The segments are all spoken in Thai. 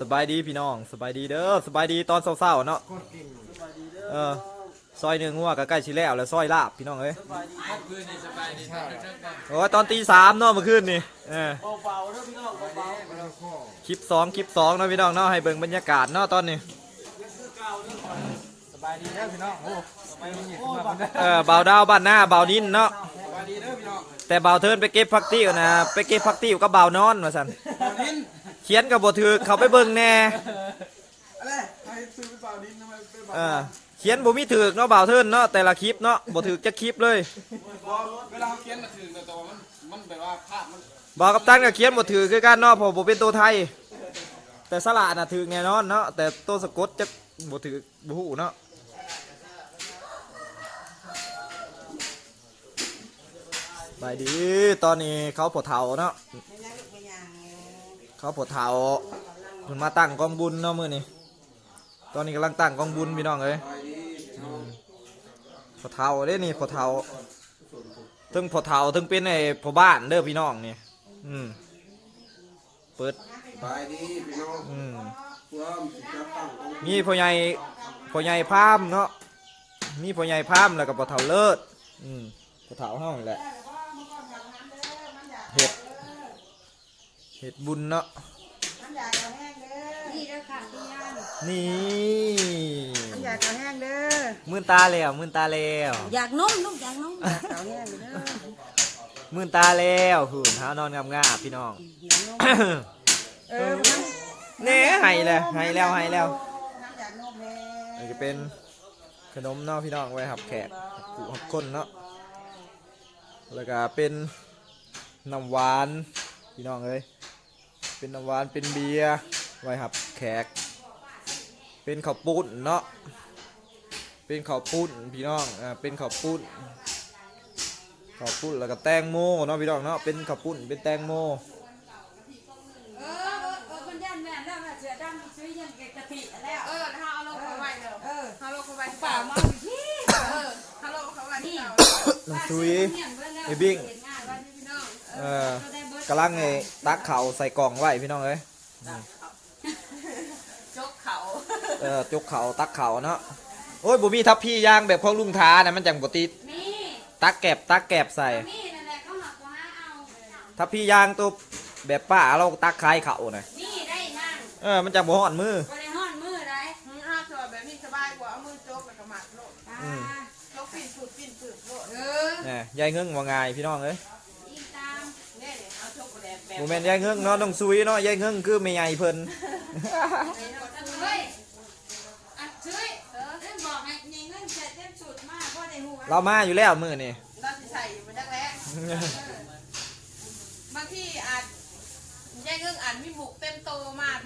สบายดีพี่น้องสบายดีเด้อสบายดีตอนเศร้าๆเนาะสบายดีเด้อเออซอยเนื้องัวก็ใกล้ชิแล้วแล้วซอยลาบพี่น้องเอ้ยสบายดีครับคืนนี้สบายดีครับเชิญกันโอ้ยตอนตีสามเนาะเมื่อคืนนี่เออเบาๆเด้อพี่น้องเบาๆคลิปสองคลิปสองเนาะพี่น้องเนาะให้เบิ่งบรรยากาศเนาะตอนนี้สบายดีเด้อพี่น้องโอ้สบายดีโอ้ยบัดเออเบาดาวบ้านหน้าเบานินเนาะ แต่เบาวเทินไปเก็บพักติ้วนะไปเก็บพักติ้วก็เบานอนมาสันเขียนกับบทถือเขาไปเบิ่งแน่อะไรให้ซื้อไปเปล่าวดินทำไมไปเปล่าเออเขียนบ่มีถือเนาะเบาวเทินเนาะแต่ละคลิปเนาะบ่ถือจะคลิปเลยเวลาเขียนน่ะถึงแต่ตัวมันมันแบบว่าภาพมันบอกกับตันกับเขียนบ่ถือคือกันเนาะเพอบ่เป็นตัวไทย แต่สระน่ะถือแน่นอนเนาะแต่ตัวสะกดจะบ่ถือบ่ฮู้เนาะ บายดีตอนนี้เขาปวดเท้าเนาะเขาปวดเท้าเพิ่นมาตั้งกองบุญเนาะมื้อนี้ตอนนี้กำลังตั้งกองบุญพี่น้องเอ้ยอืมปวดเท้าเด้นี่ปวดเท้าถึงปวดเท้าถึงเป็นไอ้พ่อบ้านเด้อพี่น้องนี่อืมเปิดไปดีพี่น้องอืมเพื่อมสิจะตั้งองค์มีพ่อใหญ่พ่อใหญ่พามเนาะมีพ่อใหญ่พามแล้วก็พ่อเฒ่าเลิศอืมพ่อเฒ่าเฮานี่แหละ เฮ็ดเฮ็ดบุญเนาะนี่เด้อค่ะพี่ย่านนี่มันอยากเอาแห้งเด้อมื่นตาแล้วมื่นตาแล้วอยากนมลูกอยากนมอยากเอาแห้งเด้อมื่นตาแล้วหืนเท้านอนงามๆพี่น้องอยากนมเออมันเน่ให้แล้วให้แล้วให้แล้วอยากนมแม่นี่ก็เป็นขนมเนาะพี่น้องไว้หับแขกหับผู้หับคนเนาะแล้วก็เป็น น้ำหวานพี่น้องเอ้ยเป็นน้ำหวานเป็นเบียร์ไว้หับแขก เป็นข้าวปุ้นเนาะเป็นข้าวปุ้นพี่น้องอ่าเป็นข้าวปุ้นข้าวปุ้นแล้วก็แตงโมเนาะพี่น้องเนาะเป็นข้าวปุ้นเป็นแตงโมเออเออเออมันย่านแม่นแล้วแม่เสือดำซื้อยังเกกะทิแล้วเออถ้าเอาลงเข้าไปเดี๋ยวเออเอาลงเข้าไปป่ามาพี่เออถ้าลงเข้าไปที่เราน้ำซุยไอ้บิ้ง เออกำลังไอ้ตักเข่าวใส่กล่องไว้พี่น้องเอ้ยจกเขาเออจกเข่าวตักเข่าวเนาะโอ้ยบ่มีทับพี่ย่างแบบของลุงท้านะมันจังบ่ติดมีตักแกบตักแกบใส่ มีนั่นแหละเขาหักว่าเอาทับพี่ย่างตัวแบบป้าเราตักคายเข่าน่ะนี่ได้นั่งเออมันจังบ่ฮ้อนมือบ่ได้ฮ้อนมือได้อืมห้าตัวแบบนี้สบายกว่าเอามือจกแล้วก็หมัดโลดอ่าอืมจกปิ่นสุดปิ่นสุดโลดเออแหน่ยายเงึ้งว่าง่ายพี่น้องเอ้ย อีตาม เนี่ยเนี่ยเอา จกกระแดดแบบบ่แม่นยายเงึ้งเนาะน้องซุยเนาะยายเงึ้งคือแม่ใหญ่เพิ่นเฮ้ยอันช่วยเออเรื่องบอกให้ยิงเงินเสร็จเต็มสุดมากเพราะได้หัวเรามาอยู่แล้วมื้อนี่เราจะใส่อยู่มันจักแร้บางที่อาจแย่งเงื่องอ่านมีหมุกเต็มโตมาก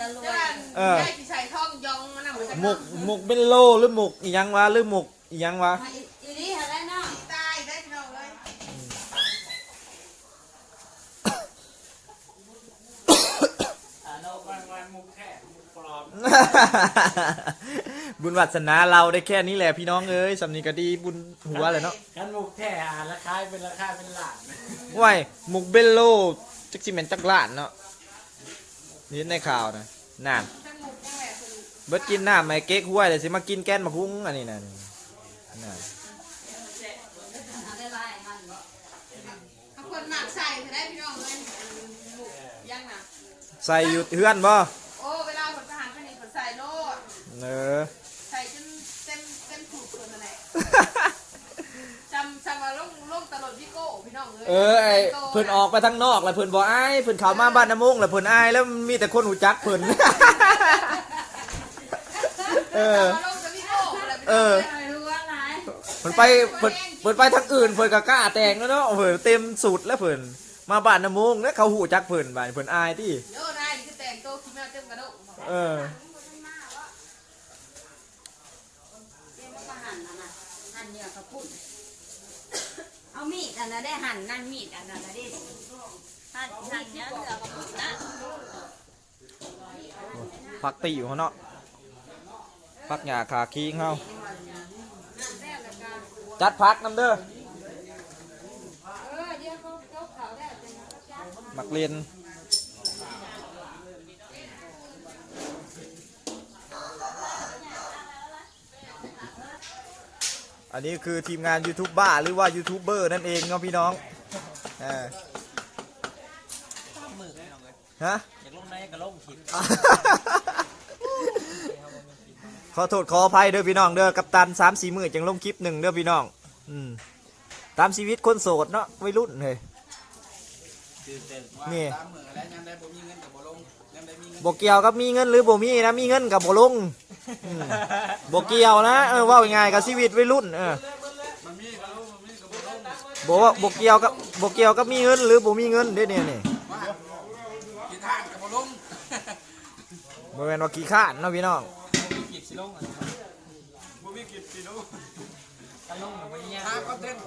ตะลุจะยว่าเออได้ที่ใส่ท่องยองมันน่ะมันจะหมกหมกเป็นโลหรือหมกอีหยังวะหรือหมกอีหยังวะ อีนี่อะไรเนาะ ตายได้พี่น้องเลย บุญวัสนาเราได้แค่นี้แหละพี่น้องเอ้ยสำนีก็ดีบุญหัวเลยเนาะกันมุกแท้อ่านราคาเป็นราคาเป็นหลานว้ายหมุกเบลโลจักจิเมนจักล้านเนาะนี่ในข่าวนะนั่นทั้งหมุกทั้งแหวนคือเบิดกินน้ำไม่เก๊กห้วยเลยสิมากินแกนมะพุ้งอันนี้นะนี่นั่นอะไรมันเอาคนหมักใส่จะได้พี่น้องเลยหมุกยังน่ะใส่อยู่เฮือนบ่ เออใส่จนเต็มเต็มถูกคนนั่นแหละจำจำมาลงลงตลอดพี่โก้พี่น้องเลยเออไอเพิ่นออกไปทางนอกแล้วเพิ่นบ่อายเพิ่นเข้ามาบ้านน้ำมงแล้วเพิ่นอายแล้วมีแต่คนหูจักเพิ่นเออจำมาลงกับพี่โก้อะไรพี่เอน้องอเลยไม่รู้ว่าอะไรเพิ่นไปเพิ่นเพิ่นไปทางอื่นเพิ่นก็กล้าแต่งแล้วเนาะเพิ่นเต็มสุดแล้วเพิ่นมาบ้านน้ำมงแล้วเขาหูจักเพิ่นบ้านเพิ่นอายที่โย่นายนี่คือแต่งตัวคิดแม่เต็มกระโดดเออ เรียกว่าหั่นนะนะหั่นเนื้อกับปุ่น เอามีดอันนั้นได้หั่นนั่นมีดอันนั้นได้หั่นหั่นเนื้อเนื้อกับปุ่นนะพักตีอยู่เขาเนาะพักหญ้าขาคิงเฮาจัดพักน้ำเด้อเออเดี๋ยวเขาเขาเขามักเรียน นนี้คือทีมงานยูทูบบ้าหรือว่ายูทูบเบอร์นั่นเองเนาะพี่น้องเออมือน้องเลยฮะ อยากลงในก็ลงผิดขอโทษขออภัยเด้อพี่น้องเด้อกัปตันสามสี่มือจังลงคลิปหนึ่งเด้อพี่น้อง อืมตามชีวิตคนโสดเนาะวัยรุ่นเลยคือเต็ม นี่ตามมือแล้วยังได้บ่มีเงินกับบ่ลงยังได้มีเงินบกเกี่ยวกับมีเงินหรือบ่มีนะมีเงินกับบ่ลงอืมบกเกี่ยวนะเออเว่าง่ายๆกับชีวิตวัยรุ่นเออมันมีก็ลงมันมีก็บ่ลงบอกว่าบกเกี่ยวกับบกเกี่ยวกับมีเงินหรือบ่มีเงินเด้เนี่ยนี่ว่ากินทานกับบ่ลงบ่แม่นว่าขี้ข้านเนาะพี่น้องมีกิบสิลงอะบ่มีกินสิลูกกันลง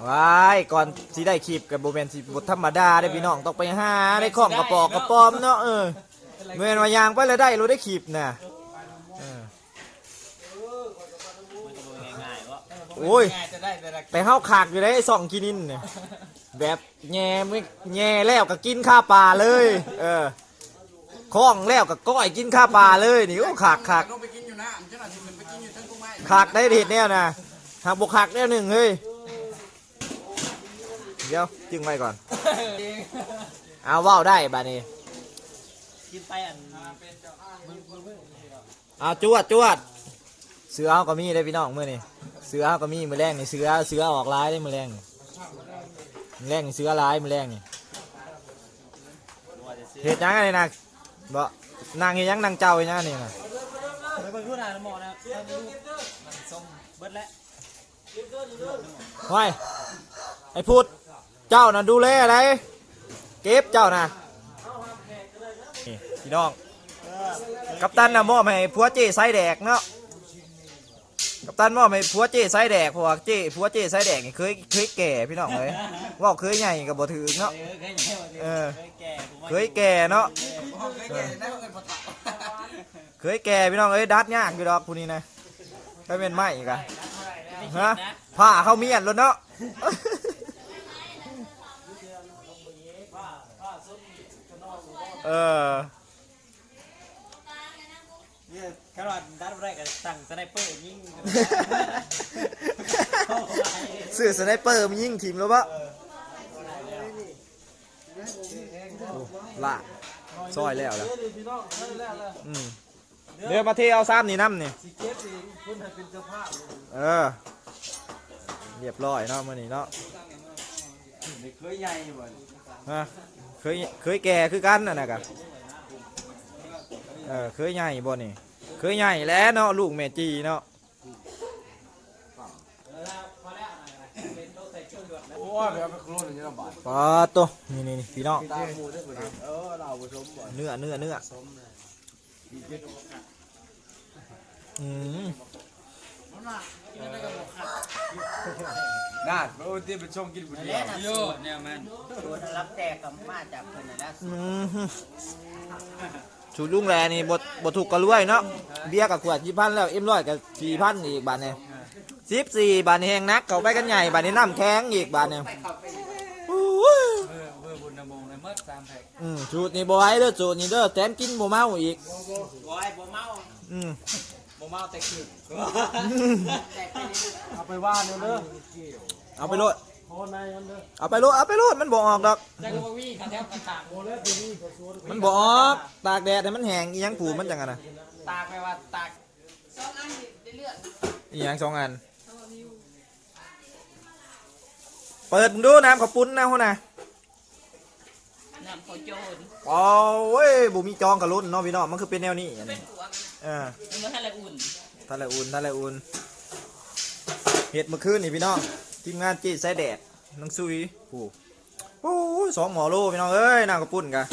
ว้ายก่อนสิได้คลิปกับบ่แม่นสิบ่ธรรมดาเด้อพี่น้องต้องไปหาได้ของกระปอกกระปอมเนาะเออแม่นว่ายางไปแล้วได้รู้ได้คลิปน่ะเออมันจะโดนง่ายๆวะโอ้ยง่ายจะได้แต่ละแต่เฮาขากอยู่ได้สองกินินเนี่ยแบบแง่ไม่แง่แล้วก็กินข้าวปลาเลย เออคล้องแล้วก็ก้อยกินข้าวปลาเลยนี่โอ้ขากขากลงไปกินอยู่นะมันจะน่าสิมันไปกินอยู่ทั้งกุ้งไม้ขากได้เด็ดแน่นะ หากบกขากแน่หนึ่งเฮ้ย เดี๋ยวจึงไว้ก่อน เอาว้าวได้บานี้กินไปอันเอาจวดจวด เสือเขาก็มีได้พี่น้องเมื่อนี่เสือเขาก็มีมือแรงนี่เสือเสือออกร้ายได้มือแรงนี่มือแรงนี่เสือร้ายมือแรงนี่เห็ดยังไงนะบ่นางเห็ดยังนางเจ้าเห็ดยังนี่นะไปเบิ่งดูหน่อยหมอนะดูมันส่งเบิดแล้ว ไว้ไอ้พูดเจ้าน่ะดูแลอะไรเก็บเจ้าน่ะนี่พี่น้อง กัปตันน่ะมอบให้ผัวเจ้ไซแดกเนาะกัปตันมอบให้ผัวเจ้ไซแดกเพราะว่าเจ้ผัวเจ้ไซแดกนี่เคยเคยแก่พี่น้องเลยว่าเคยใหญ่กับบ่ถือเนาะเออเคยแก่เอแก่เนาะห้อแก่ๆได้เงินพอตักเคยแก่พี่น้องเอ้ยดัดยากอยู่ดอกผู้นี้นะไปเป็นไม้อีกอะ ฮะผ้าเข้าเมียนแล้วเนาะเออเนี่ยแค่ว่าดัดแรกก็สั่งสไนเปอร์ยิงสื่อสไนเปอร์มันยิงทีมแล้วปะโอ้ละซอยแล้วล่ะอืมเดี๋ยวมาเที่ยวซ้ำนี่น้ำนี่เออ เรียบร้อยเนาะมื่อนี้เนาะเคยใหญ่บ่ฮะเคยเคยแก่คือกันน่ะนะกะเออเคยใหญ่บ่นี่เคยใหญ่แล้วเนาะลูกแม่จีเนาะโอ้ยแบบไปครูนี่ลำบากปาโตวนี่นี่นี่พี่น้องตามหมู่ได้บ่เออเราผสมบ่เนื้อเนื้อเนื้ออืม น่าโอ้ที่ไปชมกินบุญเดียว โยเนี่ยมันชวนรับแจกกับมาจากเพิ่นน่ะนะอืมชูลุงแลนี่บทบทถูกกระรวยเนาะเบียร์กับขวดยี่พันแล้วเอ็มร้อยกับสี่พันอีกบาทเนี่ยสิบสี่บาทนี่แหงนักเขาไปกันใหญ่บาทนี้น้ำแข็งอีกบาทเนี่ยโอ้ยเบอร์เบอร์บุญนำมงในเมื่อ3แพ็คอืมสูตรนี่บอยเด้อสูตรนี่เด้อแถมกินบ่เมาอีกบ่ให้บ่เมา อืม บ่เมาแต่คือเอาไปว่าเด้อเด้อเอาไปโลดพอในมันเด้อเอาไปโลดเอาไปโลดมันบ่ออกดอกจักรบ่มีคันแถวคันตากโอ้แล้วปีนี้ก็สวนมันบ่ออกตากแดดให้มันแห้งอีหยังผูมันจังกันนะตากไปว่าตากสองอันได้เลือดอีหยังสองอัน เปิดมึงดูน้ำข้าวปุ้นนะหัวน่ะน้ำเขาโจร โอ้เว้ยบุมีจองกับรุ่นเนาะพี่น้องมันคือเป็นแนวนี้อันเป็นี้นหัว เออมันไม่ทันละอุ่นทะเลอุ่นทะเลอุ่นเห็ดเมื่อคืนนี่พี่น้องทีมงานจีใส่แดดนังซุยโอ้โอ้ยสองหมอโลพี่น้องเอ้ยน้ำข้าวปุ้นกะ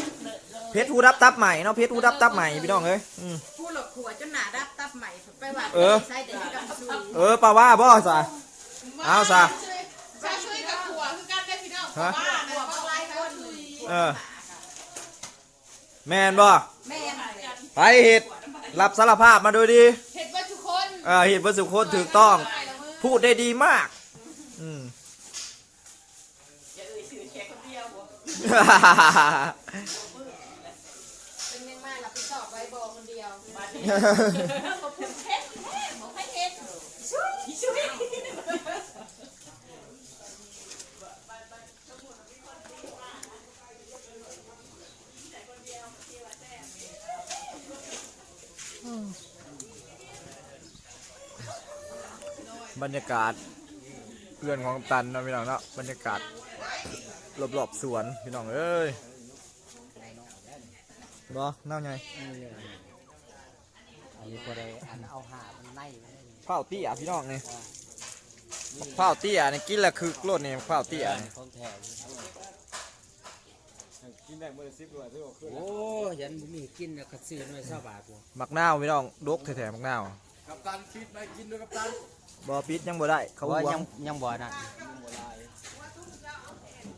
เพชรหูดับตับใหม่เนาะเพชรหูดับตับใหม่พี่น้องเอ้ยอืมพูดหลอกขัวจนหนาดับตับใหม่ไปว่าเออ ใส่แต่ที่กำซุยเออปาว่าบ่ซะเอาซะช่วยช่วยกับขัวคือการได้พี่น้องฮะว่าขัวเขาไล่คนซุยเออแมนบ่แม่นไปเห็ด รับสารภาพมาโดยดีเห็ดว่าทุกคนเออเห็ดวัสุคนถูกต้อง พูดได้ดีมาก อืม อย่าเอ่ยชื่อแค่คนเดียวบ่เป็นยังไงรับผิดชอบไว้บอกคนเดียวบอกเผ็ดแท้บอกให้เผ็ดช่วยช่วย บรรยากาศเพื่อนของกัปตันเนาะพี่น้องเนาะบรรยากาศรอบๆสวนพี่น้องเอ้ยบ่น่าไงอันนี้ก็ได้อันเอาหามันไล่ไว้ข้าวเตี้ยพี่น้องนี่ข้าวเตี้ยนี่กินแล้วคือโลดนี่ข้าวเตี้ยนี่ของแท้กินได้มื้อละ10ด้วยซื้อบ่ขึ้นโอ้ยันบ่มีกินแล้วก็ซื้อหน่วย20บาทบ่มักนาวพี่น้องดกแท้ๆมักนาวกัปตันคิดไปกินด้วยกัปตัน บ่ปิดยังบ่ได้ เขาว่าหวยังงยังบ่นั่น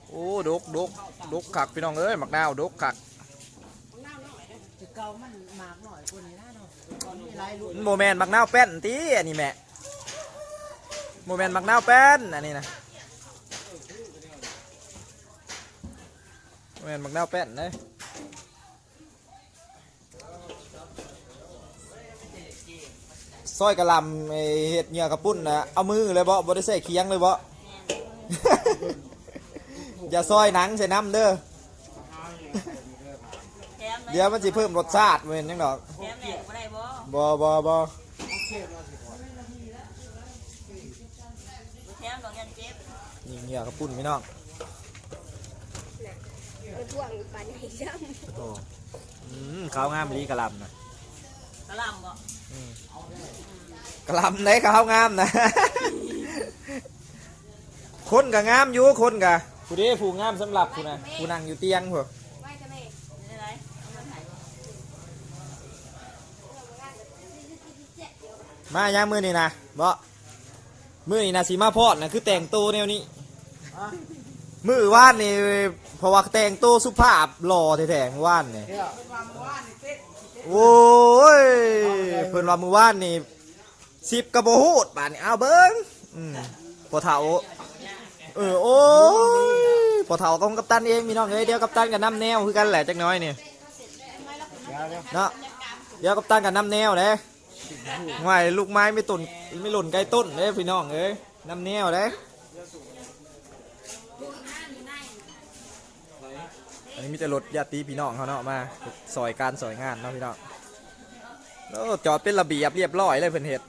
โอ้ดกดกดกคักพี่น้องเอ้ยมักนาวดกคักจะเก่ามันมากหน่อยกว่านี้นะเนาะตอนนี้หลายลูกโมแมนมักนาวแป้นตีอันนี้แม่โมแมนมักนาวแป้นอันนี้นะโมแมนมักนาวแป้นเลย ซอยกระหลำไอ้เห็ดเหงื่อกระปุ้นนะเอามือเลยบ่บ่ได้ใส่เคียงเลยบ่ อย่าซอยหนังใส่น้ำเด้อ แถมเลยเดี๋ยวมันจะเพิ่มรสชาติเว้นยังดอกแถมแหน่ก็ได้บ่บ่บ่บ่แถมดอกยันเจ็บนี่เหงื่อกระปุ้นพี่น้องไปพ่วงปานไหนจ้โอ้อืมข้าวงามลีกระหลำนะกระหลำบ่ กระหลำไหนข้าวงามนะ คนกับงามอยู่คนกับผู้นี้ผู้งามสำหรับผู้นะผู้นั่งอยู่เตียงพวกำไว้จะแม่ได้ไรเอามาถ่ายบ่มาย่างมือนี่นะบ่มือนี่นะสีมาพอดนะคือแต่งตัวแนวนี้มือว่านนี่เพราะว่าแต่งตัวสุภาพหล่อแท้ๆมือว่านนี่ โอ้ยเพิ่นว่ามือว่านนี่สิบกระโบหูดป่านนี้เอาเบิ้งอืมพอเฒ่าเออโอ้ยพอเฒ่าก็ของกัปตันเองมีน้องเอ้ยเดี๋ยวกัปตันกับน้ำแนวคือกันแหละจักหน้อยนี่เนาะเดี๋ยวกัปตันกับน้ำแนวเด้ง่ายลูกไม้ไม่ตุนไม่หล่นใกล้ต้นเด้พี่น้องเอ้ยน้ำเนี้ยวเด้ นนี้มีแต่รถญาติพี่น้องเขาเนาะมาซอยการซอยงานเนาะพี่น้องแล้วจอดเป็นระเบียบเรียบร้อยเลยเพิ่นเฮ็ด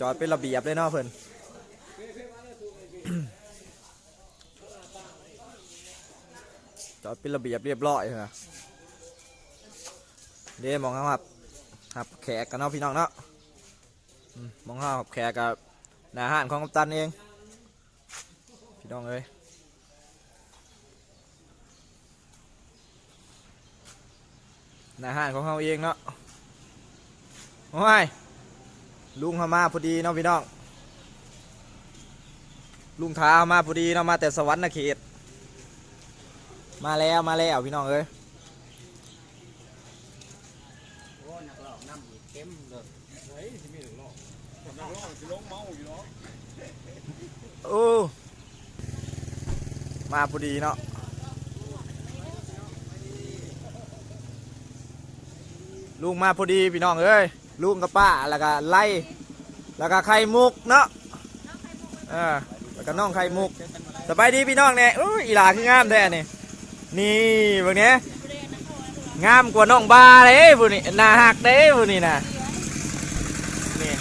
จอดเป็นระเบียบเลยเนาะเพิ่นจอดเป็นระเบียบเรียบร้อยเหรอเดี๋ยวมองเขาครับครับแขกกันเนาะพี่น้องเนาะมองเขาครับแขกกับนายอาหารของกัปตันเอง พี่น้องเอ้ย นายอาหารของเขาเองเนาะโอ้ยลุงเขามาพอดีเนาะพี่น้อง ลุงท้ามาพอดีเนาะมาแต่สวรรค์นะเขต มาแล้วมาแล้วพี่น้องเอ้ยโอ้นักร้องน้ำอีกเต็มเลยเฮ้ยสิมีหนึ่งรอบผมนักร้องสิลงเมาอยู่เนาะโอ้มาพอดีเนาะ ลุงมาพอดีพี่น้องเอ้ยลุงกับป้าแล้วก็ไล่แล้วก็ไข่มุกเนาะเออแล้วก็น้องไข่มุกสบายดีพี่น้องเนี่ยอุ้ยอีหลาคืองามแท้นี่นี่เบิ่งเนี้ยงามกว่าน้องบาเลยผู้นี้นาหักเด้ผู้นี้นะนี่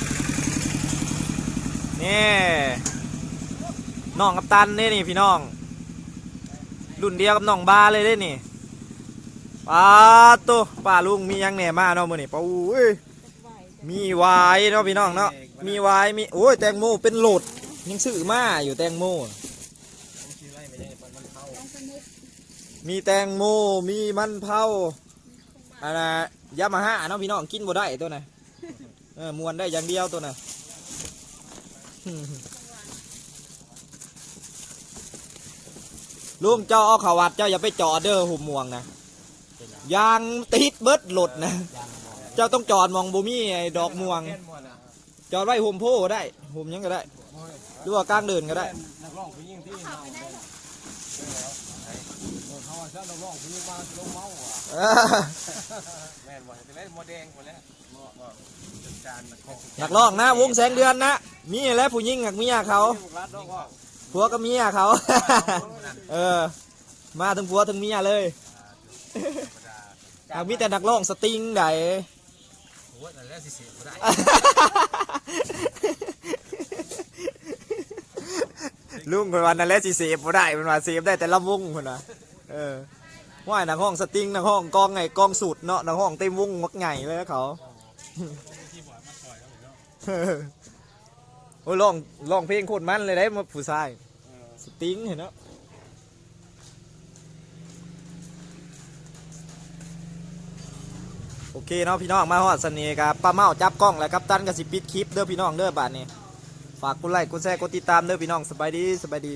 นี่น้องกับตันนี่นี่พี่น้องรุ่นเดียวกับน้องบาเลยเด้นี่ ป้าตัวป้าลุงมียังแหน่มาเนาะมื้อนี้ป้าอุ้ยมีวายเนาะพี่น้องเนาะมีวายมีโอ้ยแตงโมเป็นโหลดยังซื้อมาอยู่แตงโมมีแตงโมมีมันเผาอันน่ะยามาฮ่าเนาะพี่น้องกินบ่ได้ตัวน่ะเออมวนได้อย่างเดียวตัวน่ะลุงเจ้าเอาขวัดเจ้าอย่าไปจอดเด้อหุ่มม่วงนะ ยางติดเบิดหลดนะ เจ้าต้องจอดมองบูมี่ไอ้ดอกม่วงแค่นมวนอะจอดไว้หุ่มโพก็ได้หุ่มหยังก็ได้หรือว่ากลางเดินก็ได้ นักร้องผู้หญิงที่ขับไปได้หรอเขาว่าจะร้องเพลงมาลงเมาอะเออแม่นบ่เป็นไรโมแดงหมดแล้วบ่บ่จัดการนะของอยากลองนะ วงแสงเดือนนะมีแหล้วผู้หญิงกับเมียเขาลูกรัดน้องว่าผัวกับเมียเขา เออ มาทั้งผัวทั้งเมียเลย หากมีแต่นักร้องสตริงไดโอ้ยแต่แล้วสิเสียบ่ได้ลุงคนวันนั้นแหละสิเสพบ่ได้เป็นว่าเสพได้แต่ละวงคนน่ะเออว่านักห้องสตริงนักห้องกองไงกองสุดเนาะนักห้องเต็มวงมักไงเลยเขาโอ้ยร้องร้องเพลงโคตรมันเลยได้มาผู้ชายสตริงเห็นเนาะ อเคเนาะพี่น้องมาฮอดสนีครับป้าเมาจับกล้องแล้วครับตันกับสิปิดคลิปเด้อพี่น้องเด้อบาทนี้ฝากกดไลค์กดแชร์กดติดตามเด้อพี่น้องสบายดีสบายดี